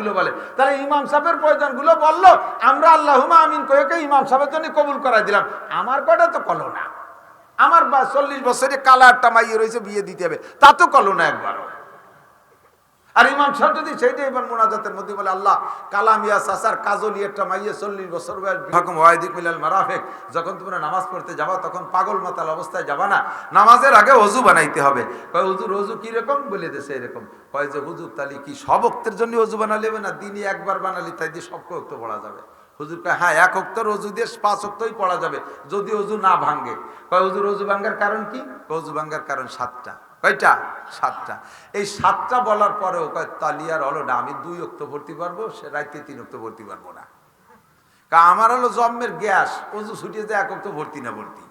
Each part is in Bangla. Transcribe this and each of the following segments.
গুলো বলে। তাহলে ইমাম সাহেবের প্রয়োজনগুলো বলল, আমরা আল্লাহুমা আমিন কয়েকে ইমাম সাহেবের জন্য কবুল করাই দিলাম। আমার কটা তো কলো না। আমার চল্লিশ বছরে কালারটা মাইয়ে রয়েছে, বিয়ে দিতে হবে। তা তো কলো না একবারও। আর ইমাম সাহেব যদি সেইটাই এবার মোনাজাতের মধ্যে বলে, আল্লাহ কালামিয়া সাসার কাজলি একটা মাইয়ে চল্লিশ বছর বয়স হকম ওয়াইদিক মিলাল মারাফেক। যখন তোমরা নামাজ পড়তে যাবা, তখন পাগল মাতাল অবস্থায় যাবা না। নামাজের আগে অজু বানাইতে হবে। কয়, হুজুর, অজু কীরকম বলে দেশে এরকম। কয় যে, হুজুর, তাহলে কি সব অক্তের জন্য অজু বানালে হবে না? দিনই একবার বানালি তাই দিয়ে সব অক্ত পড়া যাবে? হুজুর কয় হ্যাঁ এক অক্তর অজু দিয়ে পাঁচ অক্তই পড়া যাবে, যদি অজু না ভাঙ্গে কয়, হুজুর, অজু ভাঙ্গার কারণ কি? অজু ভাঙ্গার কারণ সাতটা। কয়টা? সাতটা। এই সাতটা বলার পরেও কয় তালিয়ার হলো না, আমি দুই অক্ত ভর্তি পারব, সে রাইতে তিন অক্ত ভর্তি পারব না। কা, আমার হলো জন্মের গ্যাস, অজু ছুটিয়ে যায় এক অক্ত ভর্তি না ভর্তি।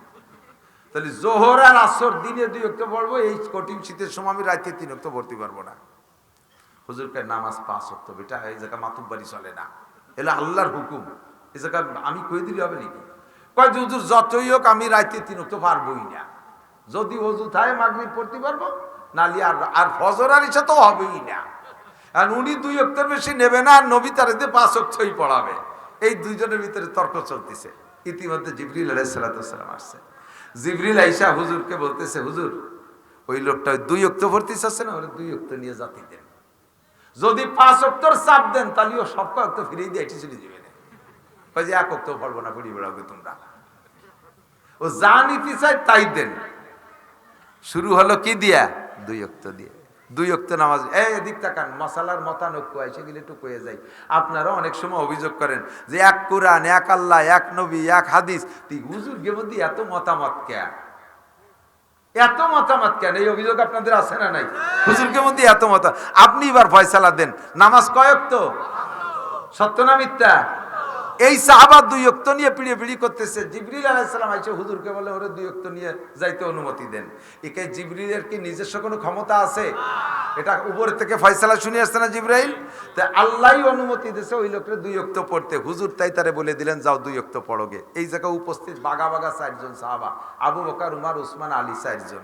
তাহলে জোহর আর আসর দিনে দুই অক্ত পড়ব, এই কঠিন শীতের সময় আমি রাইতে তিন অক্ত ভর্তি পারব না। হুজুরকে নামাজ পাঁচ অক্ত, বেটা, এই জায়গা মাতুব্বারি চলে না। এলো আল্লাহর হুকুম। এই জায়গা আমি কই দিলে, হবে নাকি? কয় হুজুর, যতই হোক আমি রাইতে তিন অক্ত পারবোই না। যদি অজু থাকে, মাগরিব পড়তে পারব নালি আর আর ফজর আর ইচ্ছা তো হবেই না। আর উনি দুই অক্টের বেশি নেবে না, আর নবী তার পাঁচ অক্ষই পড়াবে। এই দুইজনের ভিতরে তর্ক চলতেছে। ইতিমধ্যে জিবরিল আলাইসালাম আসছে। জিবরিল আইসা হুজুরকে বলতেছে, হুজুর, ওই লোকটা দুই অক্ট ভর্তি চাচ্ছে না দুই অক্ট নিয়ে জাতি দেন। যদি পাঁচ অক্টর চাপ দেন, তাহলে ও সব অক্ট ফিরিয়ে দিয়ে এটি চলে কয় যে এক অক্ট পড়ব না, ঘুরিয়ে বেড়াবে তোমরা। ও যা নিতে চাই তাই দেন। শুরু হলো কি দিয়া? দুই অক্ত দিয়ে। দুই অক্ত নামাজ। এই এদিক তাকান, মশালার মতানৈক্য, এসে গেলে একটু কয়ে যাই। আপনারা অনেক সময় অভিযোগ করেন যে এক কোরআন, এক আল্লাহ, এক নবী, এক হাদিস। তুই হুজুরকে মধ্যে এত মতামত কে এত মতামত কেন এই অভিযোগ আপনাদের আছে না নাই? হুজুরকে মধ্যে এত মত আপনি এবার ফয়সালা দেন। নামাজ কয়ক তো সত্য না মিথ্যা? এই সাহাবা দুই অক্ত নিয়ে পিড়িয়ে পিড়ি করতেছে। জিবরিল আলাইসালাম আইসে হুজুরকে বলে ওরে দুই অক্ত নিয়ে যাইতে অনুমতি দেন। একে জিবরিলের কি নিজস্ব কোনো ক্ষমতা আছে? এটা উপর থেকে ফয়সালা শুনে আসছে না জিব্রাইল? তা আল্লাহই অনুমতি দিয়েছে ওই লোকটা দুই অক্ত পড়তে। হুজুর তাই তারে বলে দিলেন, যাও দুই অক্ত পড়োগে। এই জায়গায় উপস্থিত বাগা বাগা চারজন সাহাবা, আবু বকার, উমার, উসমান, আলী চারজন।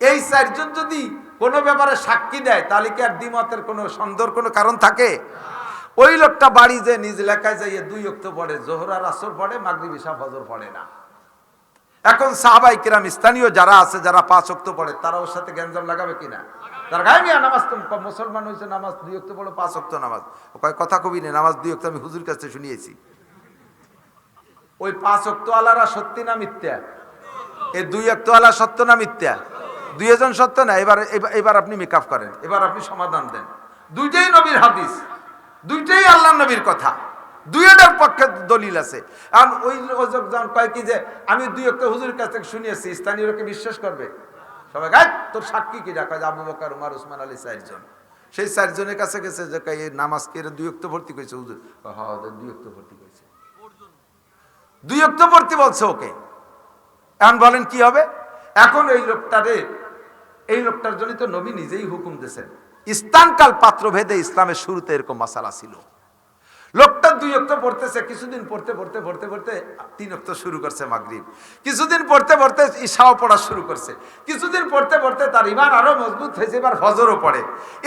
এই চারজন যদি কোনো ব্যাপারে সাক্ষী দেয়, তাহলে কি আর দ্বিমতের কোনো সন্দেহর কোনো কারণ থাকে? ওই লোকটা বাড়ি যে নিজ এলাকায় যাইয়ে দুই অক্ত পড়ে জোহরার আসর পড়ে, মাগরিব ইসা ফজর পড়ে না। এখন সাহাবাই কিরাম, স্থানীয় যারা আছে, যারা পাঁচ অক্ত পড়ে, তারা ওর সাথে গ্যাঞ্জাম লাগাবে কিনা তার মুসলমান হয়েছে, নামাজ দুই পড়ো, পাঁচ নামাজ। কথা কবি নেই নামাজ দুই আমি হুজুর কাছে শুনিয়েছি। ওই পাঁচ আলারা এই দুই সত্য না মিথ্যা? দুই এজন সত্য না? এবার, এবার- এবার আপনি মেকআপ করেন, এবার আপনি সমাধান দেন। দুইটাই নবীর হাদিস। দুইটাই আল্লাহ নবীর কথা। দুইটার পক্ষে দলিল আছে। আর ওই লোক যখন কয় কি যে, আমি দুই একটা হুজুরের কাছ থেকে শুনিয়েছি স্থানীয় লোকে বিশ্বাস করবে? সবাই গাছ তোর সাক্ষী কি? রাখা আবু বকার, উমার, উসমান আলী চারজন। সেই চারজনের কাছে গেছে যে এই নামাজ কে দুই অক্ত ভর্তি করেছে হুজুর? হ্যাঁ দুই অক্ত ভর্তি করেছে। দুই অক্ত ভর্তি বলছে ওকে। এখন বলেন কি হবে? এখন এই লোকটারে, এই লোকটার জন্য তো নবী নিজেই হুকুম দিয়েছেন। স্থানকাল পাত্র ভেদে ইসলামের শুরুতে এরকম মাসালা ছিল। লোকটা দুই অক্ত পড়তেছে, কিছুদিন পড়তে পড়তে পড়তে পড়তে তিন অক্ত শুরু করছে মাগরিব। কিছুদিন পড়তে পড়তে ঈশাও পড়া শুরু করছে। কিছুদিন পড়তে পড়তে তার ইমান আরও মজবুত হয়েছে, এবার ফজরও পড়ে।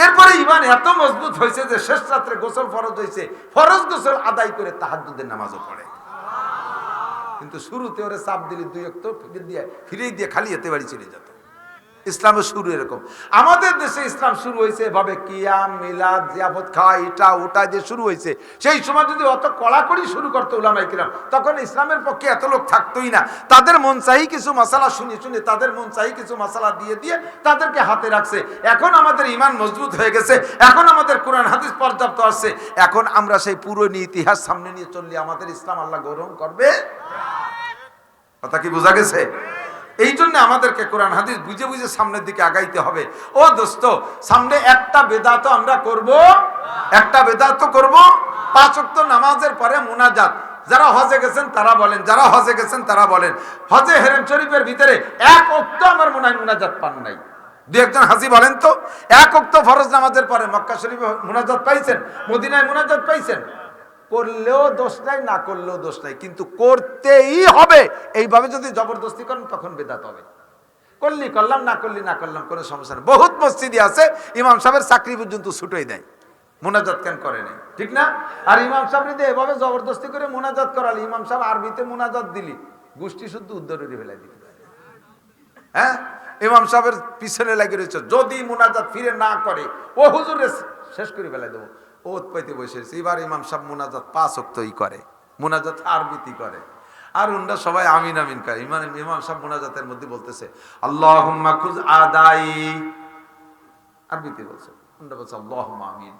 এরপরে ইমান এত মজবুত হয়েছে যে শেষ রাত্রে গোসল ফরজ হয়েছে। ফরজ গোসল আদায় করে তাহাজ্জুদের নামাজও পড়ে। কিন্তু শুরুতে ওরা চাপ দিলে দুই অক্ত দিয়ে ফিরে দিয়ে খালি যেতে বাড়ি চলে যেত। ইসলামের শুরু এরকম। আমাদের দেশে ইসলাম শুরু হয়েছে এভাবে কিয়াম, মিলাদ, জিয়াফত খাওয়া এটা ওটা যে শুরু হয়েছে, সেই সময় যদি অত কড়াকড়ি শুরু করতো উলামাই কিরাম, তখন ইসলামের পক্ষে এত লোক থাকতোই না। তাদের মন চাই কিছু মশালা শুনে শুনে, তাদের মন চাই কিছু মশালা দিয়ে দিয়ে তাদেরকে হাতে রাখছে। এখন আমাদের ইমান মজবুত হয়ে গেছে, এখন আমাদের কোরআন, হাদিস পর্যাপ্ত আসছে এখন আমরা সেই পুরনো ইতিহাস সামনে নিয়ে চললে আমাদের ইসলাম আল্লাহ গ্রহণ করবে? কথা কি বোঝা গেছে? এই জন্য আমাদেরকে কোরআন, হাদিস বুঝে বুঝে সামনের দিকে আগাইতে হবে। ও দোস্ত, সামনে একটা বেদাত আমরা করব, একটা বেদাত করব, পাঁচ ওয়াক্ত নামাজের পরে মোনাজাত। যারা হজে গেছেন, তারা বলেন, যারা হজে গেছেন, তারা বলেন, হজে হেরেম শরীফের ভিতরে এক অক্ত আমার মনে হয় মোনাজাত পান নাই। দু একজন হাসি বলেন তো, এক অক্ত ফরজ নামাজের পরে মক্কা শরীফে মোনাজাত পাইছেন, মদিনায় মোনাজাত পাইছেন? করলেও দোষ নাই, না করলেও দোষ নাই। কিন্তু করতেই হবে। এইভাবে যদি জবরদস্তি করেন, তখন বেদাত হবে। করলি করলাম, না করলি না করলাম, কোনো সমস্যা নেই। বহুত মসজিদে আছে, ইমাম সাহেবের চাকরি পর্যন্ত ছুটোই দেয়। মোনাজাত কেন করে নাই? ঠিক না? আর ইমাম সাহেব যদি এভাবে জবরদস্তি করে মোনাজাত করালি, ইমাম সাহেব আরবিতে মোনাজাত দিলি, গোষ্ঠী শুদ্ধ উদ্ধারি ফেলাই দিলি হ্যাঁ? ইমাম সাহেবের পিছনে লাগিয়ে রয়েছে, যদি মোনাজাত ফিরে না করে, ও হুজুরে শেষ করে ফেলাই দেবো। ও পাইতে বসেছে এবার ইমাম সাহেব মোনাজাত পাঁচ অক্তই করে। মোনাজাত আরবিতি করে। আর উন্ডা সবাই আমিন আমিন করে। ইমান ইমাম সাহেব মোনাজাতের মধ্যে বলতেছে আল্লাহ খুজ আদাই। আরবিতে বলছে। উন্ডা বলছে আল্লাহ আমিন।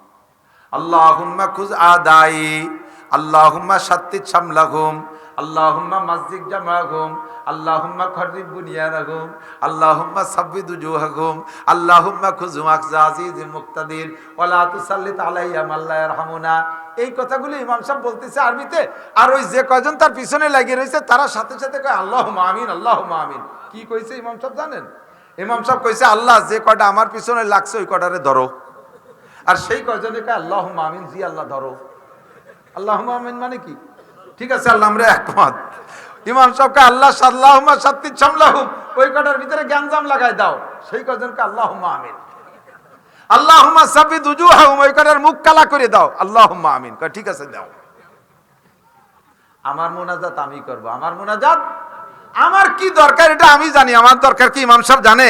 আল্লাহ খুজ আদাই। আল্লাহ সাত্তিত সামলাহুম। আল্লাহুম্মা মসজিদ জামাহুম আল্লাহুম্মা খরিব বুনিয়ানাহুম আল্লাহুম্মা সাব্বিদ উজুহাহুম আল্লাহুম্মা খুজু আকজা আজিজ মুক্তাদির, ওয়ালা তুসাল্লিত আলাইয়া মাল্লা ইয়ারহামুনা। এই কথাগুলো ইমাম সাহেব বলতেছে আরবিতে। আর ওই যে কয়জন তার পিছনে লাগিয়ে রয়েছে, তারা সাথে সাথে কয় আল্লাহ আমিন আল্লাহ আমিন। কি কইছে ইমাম সাহেব জানেন? ইমাম সাহেব কইছে, আল্লাহ যে কয়টা আমার পিছনে লাগছে, ওই কয়টারে ধরো। আর সেই কয়জনে কয় আল্লাহ আমিন, জি আল্লাহ ধরো। আল্লাহ আমিন মানে কি? ঠিক আছে, আল্লাহ আমরা একমত। ইমাম সাহেবকে আল্লাহ সাল্লাহ সাত্তি সামলাহুম ওই কটার ভিতরে জ্ঞানজাম লাগাই দাও, সেই কয়জনকে আল্লাহ আমিন। আল্লাহ সাবিদ উজু হাউম ওই কটার মুখ কালা করে দাও আল্লাহ আমিন। ঠিক আছে, দাও। আমার মোনাজাত আমি করব, আমার মোনাজাত? আমার কি দরকার, এটা আমি জানি, আমার দরকার কি, ইমাম সাহেব জানে?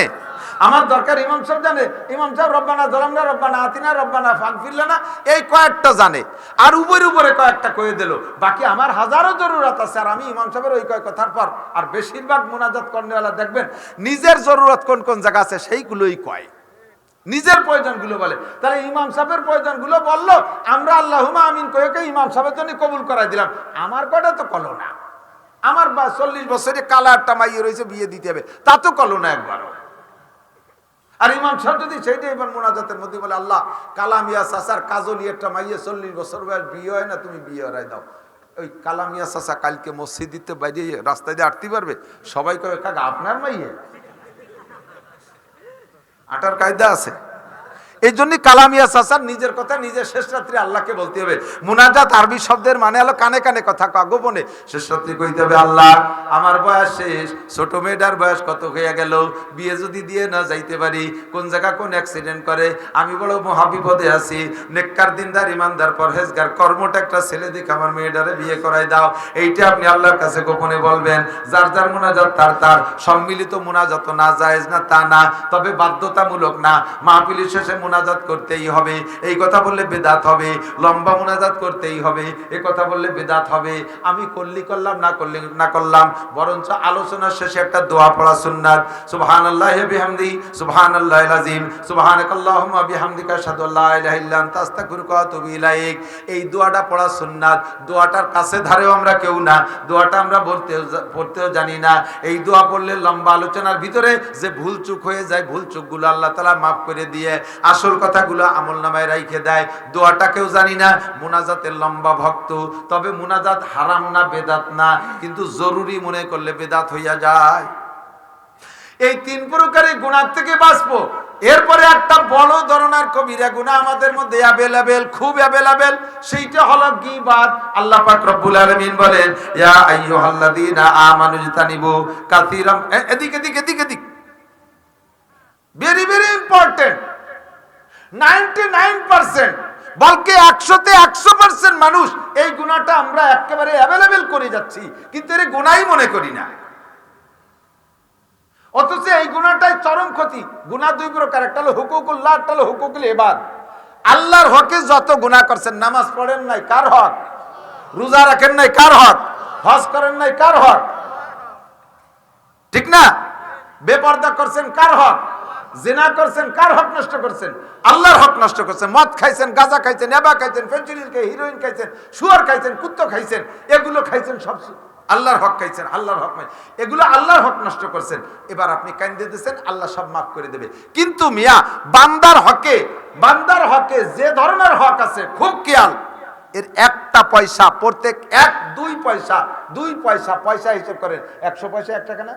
আমার দরকার ইমাম সাহেব জানে। ইমাম সাহেব রব্বানা জলামনা, রব্বানা আতিনা, রব্বানা ফাগফিরলানা এই কয়েকটা জানে। আর উপরে উপরে কয়েকটা কয়ে দিল। বাকি আমার হাজারো জরুরত আছে, আর আমি ইমাম সাহেবের ওই কয়েক কথার পর আর বেশিরভাগ মোনাজাত কর্নেওয়ালা দেখবেন, নিজের জরুরত কোন কোন জায়গা আছে সেইগুলোই কয়। নিজের প্রয়োজনগুলো বলে। তাহলে ইমাম সাহেবের প্রয়োজনগুলো বলল, আমরা আল্লাহুমা আমিন কয়েকে ইমাম সাহেবের জন্য কবুল করাই দিলাম। আমার কটা তো কলো না। আমার বা চল্লিশ বছরে কালা একটা মাইয়ে রয়েছে, বিয়ে দিতে হবে। তা তো কলো না একবারও। আর ইমাম সাহেব যদি সেইটা এবার মোনাজাতের মধ্যে বলে, আল্লাহ, কালামিয়া সাসার কাজলি একটা মাইয়ে চল্লিশ বছর বয়স, বিয়ে হয় না, তুমি বিয়ে হারাই দাও। ওই কালামিয়া সাসা কালকে মসজিদিতে বাইরে রাস্তায় দিয়ে আটতে পারবে সবাই কবে কাকা, আপনার মাইয়ে? আটার কায়দা আছে। এই জন্য কালামিয়া চাচার নিজের কথা নিজের শেষ রাত্রি আল্লাহকে বলতে হবে। মুনাজাত আরবি শব্দের মানে হলো কানে কানে কথা, কা গোপনে। শেষ রাত্রি কইতে হবে, আল্লাহ, আমার বয়স শেষ, ছোট মেয়েটার বয়স কত হয়ে গেল? বিয়ে যদি দিয়ে না যাইতে পারি, কোন জায়গা কোন অ্যাক্সিডেন্ট করে? আমি বড় মহাবিপদে আছি, নেককার দিনদার ইমানদার পরহেজগার কর্মটা একটা ছেলে দেখে আমার মেয়েটারে বিয়ে করাই দাও। এইটা আপনি আল্লাহর কাছে গোপনে বলবেন, যার যার মুনাজাত তার তার। সম্মিলিত মুনাজাত না জায়েজ না, তা না, তবে বাধ্যতামূলক না। মাহফিলের শেষে মুনাজাত করতেই হবে, এই কথা বললে বেদাত হবে, লম্বা মুনাজাত করতেই হবে, এ কথা বললে বেদাত হবে, আমি করলি করলাম, না করলি, না করলাম, বরঞ্চ আলোচনার শেষে একটা দোয়া পড়া সুন্নাত, সুবহানাল্লাহ বিহামদি, সুবহানাল্লাহ আযীম সুবহানাকাল্লাহুম্মা বিহামদিকা আশহাদু আল্লা ইলাহা ইল্লা আনতা, আস্তাগফিরুকা ওয়া ইলাইক, এই দোয়াটা পড়া সুন্নাত, দোয়াটার কাছে ধারেও আমরা কেউ না, দোয়াটা আমরা বলতেও পড়তেও জানি না, এই দোয়া পড়লে লম্বা আলোচনার ভিতরে যে ভুল চুক হয়ে যায়, ভুল চুকগুলো আল্লাহ তালা মাফ করে দিয়ে আসল কথাগুলো আমল নামায় রাইখে দেয়। দোয়াটাকেও জানি না, মুনাজাতের লম্বা ভক্ত। তবে মুনাজাত হারাম না, বেদাত না, কিন্তু জরুরি মনে করলে বেদাত হইয়া যায়। এই তিন প্রকারের গুণার থেকে বাঁচবো। এরপরে একটা বড় ধরনের কবিরা গুণা আমাদের মধ্যে অ্যাভেলেবেল খুব অ্যাভেলেবেল সেইটা হলো গীবাত আল্লাহ পাক রব্বুল আলামিন বলেন, ইয়া আইয়ুহাল্লাযীনা আমানু ইজতানিবু কাসীরাম। এদিক এদিক এদিক এদিক। ভেরি ভেরি ইম্পর্টেন্ট নাইনটি আল্লাহর হকে যত গুণা করছেন, নামাজ পড়েন নাই, কার হক? রোজা রাখেন নাই, কার হক? হজ করেন নাই, কার হক? ঠিক না? বেপর্দা করছেন, কার হক? জেনা করছেন, কার হক নষ্ট করছেন? আল্লাহর হক নষ্ট করছেন। মদ খাইছেন, গাঁজা খাইছেন, এবা খাইছেন ফেন্সিডিল খাই হিরোইন খাইছেন, শুয়ার খাইছেন, কুত্তো খাইছেন, এগুলো খাইছেন সব আল্লাহর হক খাইছেন, আল্লাহর হক এগুলো আল্লাহর হক নষ্ট করছেন। এবার আপনি কান্দে দিয়েছেন আল্লাহ সব মাফ করে দেবে। কিন্তু মিয়া, বান্দার হকে বান্দার হকে যে ধরনের হক আছে, খুব খেয়াল। এর একটা পয়সা, প্রত্যেক এক, দুই পয়সা দুই পয়সা পয়সা হিসেব করেন। একশো পয়সা, এক টাকা না?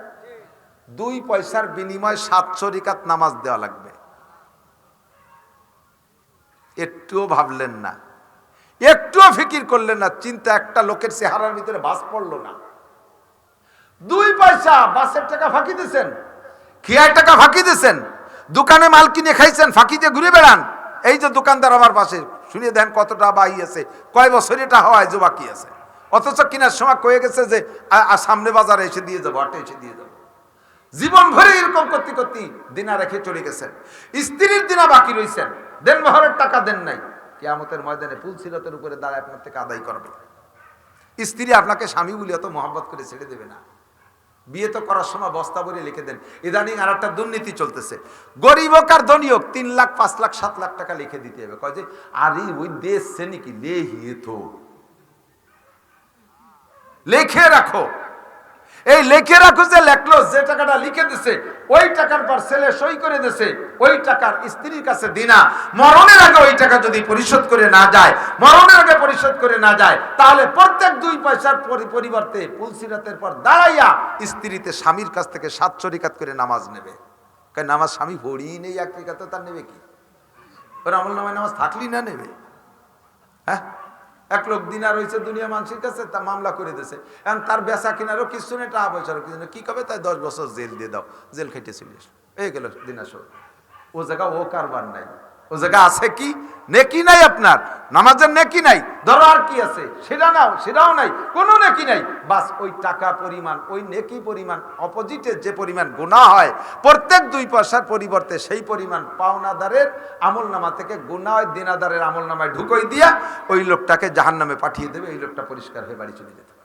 দুই পয়সার বিনিময়ে সাতশো রিকাত নামাজ দেওয়া লাগবে। একটুও ভাবলেন না। একটুও ফিকির করলেন না। চিন্তা একটা লোকের চেহারার ভিতরে বাস পড়ল না। দুই পয়সা বাসের টাকা ফাঁকি দিয়েছেন, খিয়ার টাকা ফাঁকি দিয়েছেন, দোকানে মাল কিনে খাইছেন ফাঁকি দিয়ে ঘুরে বেড়ান। এই যে দোকানদার আমার পাশে শুনিয়ে দেন কতটা বাহি আছে, কয় বছর এটা হওয়ায় যে বাকি আছে? অথচ কিনার সময় কয়ে গেছে যে সামনে বাজারে এসে দিয়ে যাব আটে এসে দিয়ে যাব। জীবন ভরে এরকম করতে করতে দিনা রেখে চলে গেছেন। স্ত্রীর দিনা বাকি রয়েছেন দেন মহরের টাকা দেন নাই। কেয়ামতের ময়দানে পুল সিরতের উপরে দাঁড়ায় আপনার থেকে আদায় করবে। স্ত্রী আপনাকে স্বামী বলে অত মহব্বত করে ছেড়ে দেবে না। বিয়ে তো করার সময় বস্তা ভরে লিখে দেন। ইদানিং আর একটা দুর্নীতি চলতেছে। গরিব আর হোক, তিন লাখ, পাঁচ লাখ, সাত লাখ টাকা লিখে দিতে হবে। কয় যে, আরে ওই দেশ লে হিয়ে তো লেখে রাখো। এই লেখে রাখো যে লেখলো, যে টাকাটা লিখে দিছে, ওই টাকার পর ছেলে সই করে দিছে, ওই টাকার স্ত্রীর কাছে দিনা। মরণের আগে ওই টাকা যদি পরিশোধ করে না যায়, মরণের আগে পরিশোধ করে না যায়, তাহলে প্রত্যেক দুই পয়সার পরিবর্তে পুলসিরাতের পর দাঁড়াইয়া স্ত্রীতে স্বামীর কাছ থেকে সাত চরিকাত করে নামাজ নেবে। কারণ নামাজ স্বামী পড়িই নেই, এক রিকাতে তার নেবে কি? ওর আমল নামায় নামাজ থাকলি না নেবে? হ্যাঁ? এক লোক দিনার হয়েছে দুনিয়া মানুষের কাছে, তা মামলা করে দিয়েছে। এখন তার বেচা কিনারও কিছু নেই, টাকা পয়সারও কিছু নেই। কী কবে তাই দশ বছর জেল দিয়ে দাও, জেল খেটে চলে আসলো এই গেল দিনার ও জায়গা, ও কারবার নাই। ও জায়গা আছে কি? নেকি নাই আপনার? নামাজের নেকি নাই, ধরো আর কি আছে? সেটা নাও, সেটাও নাই, কোনো নেকি নাই। বাস ওই টাকা পরিমাণ, ওই নেকি পরিমাণ অপোজিটের যে পরিমাণ গুণা হয়, প্রত্যেক দুই পয়সার পরিবর্তে সেই পরিমাণ পাওনাদারের আমল নামা থেকে গুণা হয় দিনাদারের আমল নামায় ঢুকোই দিয়া ওই লোকটাকে জাহান নামে পাঠিয়ে দেবে ওই লোকটা পরিষ্কার হয়ে বাড়ি চলে যেতে।